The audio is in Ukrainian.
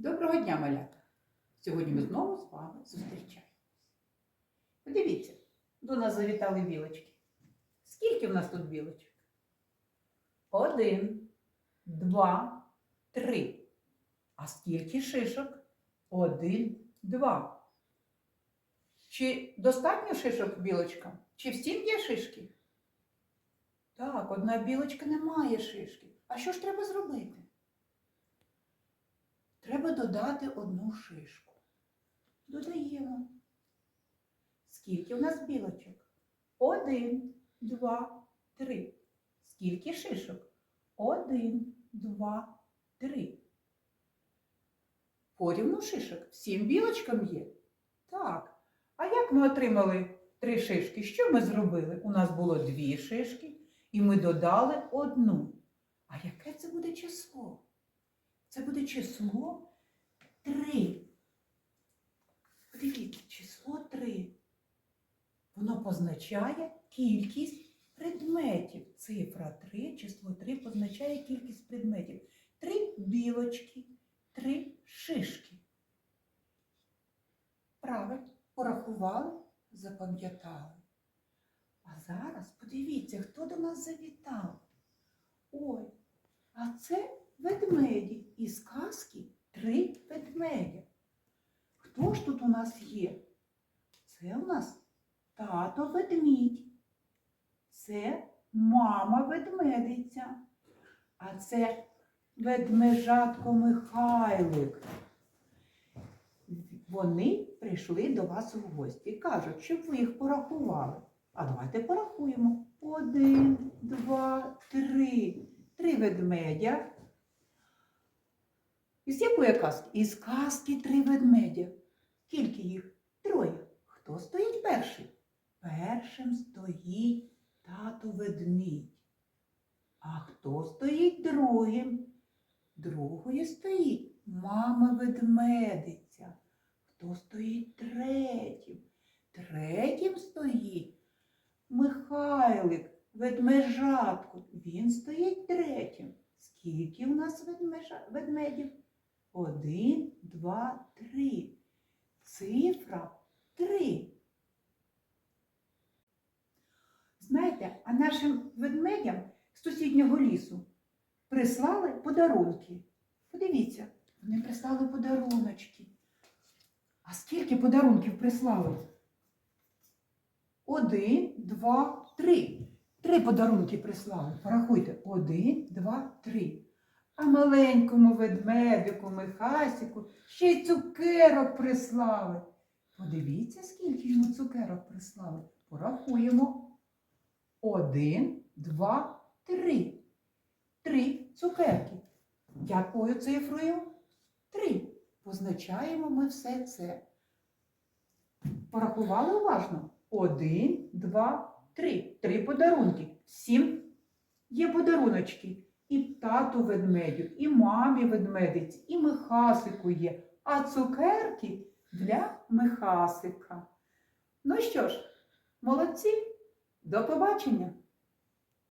Доброго дня, малята! Сьогодні ми знову з вами зустрічаємося. Подивіться, до нас завітали білочки. Скільки в нас тут білочок? Один, два, три. А скільки шишок? Один, два. Чи достатньо шишок білочкам? Чи всім є шишки? Так, одна білочка не має шишки. А що ж треба зробити? Треба додати одну шишку. Додаємо. Скільки у нас білочок? Один, два, три. Скільки шишок? Один, два, три. Порівну шишок всім білочкам є? Так. А як ми отримали три шишки? Що ми зробили? У нас було дві шишки, і ми додали одну. А яке це буде число? Це буде число 3. Подивіться, число 3. Воно позначає кількість предметів. Цифра 3, число 3 позначає кількість предметів. Три білочки, три шишки. Правильно, порахували, запам'ятали. А зараз подивіться, хто до нас завітав. Ой, а це ведмеді із казки три ведмедя. Хто ж тут у нас є? Це у нас тато ведмідь. Це мама ведмедиця. А це ведмежатко Михайлик. Вони прийшли до вас у гості. Кажуть, щоб ви їх порахували. А давайте порахуємо. Один, два, три. Три ведмедя. Із якої казки? Із казки три ведмедя. Скільки їх? Троє. Хто стоїть перший? Першим стоїть тато ведмідь. А хто стоїть другим? Другою стоїть мама ведмедиця. Хто стоїть третім? Третім стоїть Михайлик, ведмежатко. Він стоїть третім. Скільки у нас ведмежа... ведмедів? Один, два, три. Цифра три. Знаєте, а нашим ведмедям з сусіднього лісу прислали подарунки. Подивіться, вони прислали подаруночки. А скільки подарунків прислали? Один, два, три. Три подарунки прислали. Порахуйте. Один, два, три. А маленькому ведмедику, Михасіку ще й цукерок прислали. Подивіться, скільки йому цукерок прислали. Порахуємо. Один, два, три. Три цукерки. Якою цифрою? Три. Позначаємо ми все це. Порахували уважно? Один, два, три. Три подарунки. Всім є подаруночки. Тату ведмедю, і мамі ведмедиць, і Михасику є. А цукерки для Михасика. Ну що ж, молодці, до побачення!